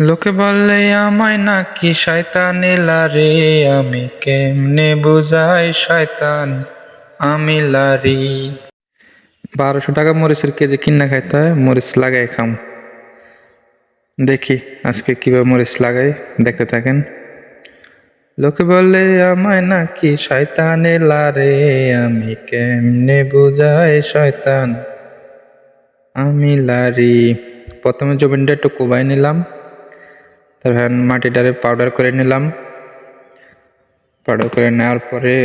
লোকে বললে, আমায় নাকি শয়তান এলারে আমি কেমনে বুঝাই শয়তান? আমি লারি। বারোশো টাকা মরিচের কেজি কিনা খাইতে হয়, মরিচ লাগাই খাম। দেখি আজকে কীভাবে মরিচ লাগাই, দেখতে থাকেন। লোকে বললে, আমায় নাকি শয়তান এলারে আমি কেমনে বুঝাই শয়তান? আমি লারি। প্রথমে জমিনটা একটু কোবাই নিলাম। তারপর মাটিটারে পাউডার করে নিলাম। পাউডার করে নেওয়ার পরে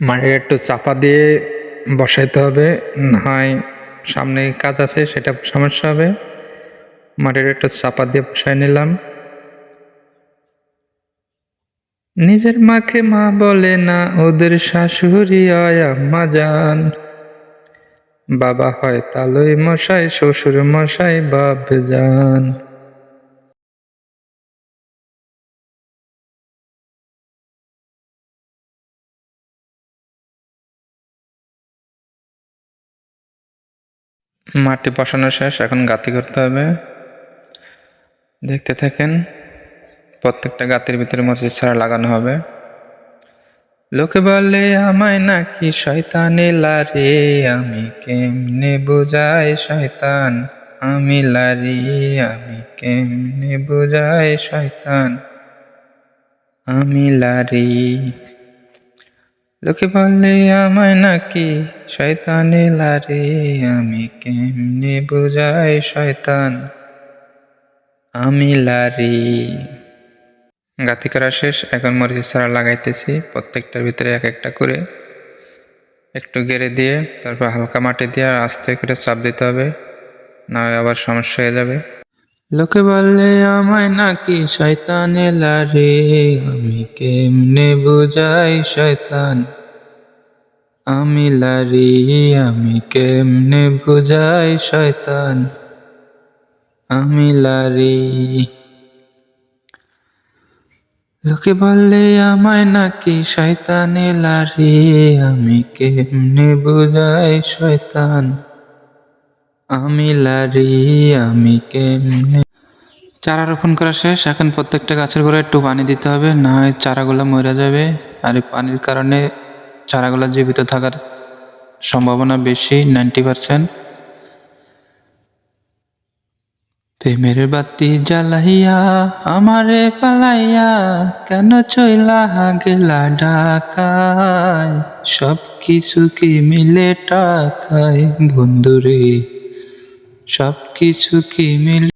মাটিটা একটু চাপা দিয়ে বসাইতে হবে হয় সামনে কাজ আছে সেটা সমস্যা হবে। মাটিটা একটু চাপা দিয়ে বসাই নিলাম। নিজের মাকে মা বলে না, ওদের শাশুড়ি আয়া আম্মা যান বাবা হয় তালই মশাই, শ্বশুর মশাই, বাপ যান মাটি বসানো শেষ, এখন গাতি করতে হবে। দেখতে থাকেন, প্রত্যেকটা গাতির ভিতরে মরিচ ছাড়া লাগানো হবে। লোকে বলে, আমায় নাকি শয়তান লারে, আমি কেমনে বোঝাই শয়তান? আমি লারি, আমি কেমনে বোঝাই শয়তান? আমি লারি। লোকে বললে আমায় নাকি শয়তান লারে, আমি কেমনে বোঝাই শয়তান? আমি লারি। গাতি করা শেষ, এখন মরিচের ছাড়া লাগাইতেছি প্রত্যেকটার ভিতরে এক একটা করে। একটু গেড়ে দিয়ে, তারপর হালকা মাটি দিয়ে আস্তে করে চাপ দিতে হবে না আবার সমস্যা হয়ে যাবে। লোকে বললে আমায় নাকি শয়তান লারে আমি কেমনে বুঝাই শয়তান? আমি লারি আমি কেমনে বুঝাই শয়তান? আমি লারি লোকে বললে আমায় নাকি শয়তানে লারে আমি কেমনে বুঝাই শয়তান? আমি লারি আমি কেমনে? চারা রোপণ করা শেষ। এখন প্রত্যেকটা গাছের গোড়ায় একটু পানি দিতে হবে, না হয় চারাগুলো মরে যাবে। আর এই পানির কারণে চারাগুলো জীবিত থাকার সম্ভাবনা বেশি নাইনটি পারসেন্ট প্রেমের বাতি জ্বালাইয়া, আমারে পালাইয়া কেন চইলা গেলা ঢাকায়? সব কিছু কি মিলে টাকায় বন্ধুরে? সব কিছু কি মিলে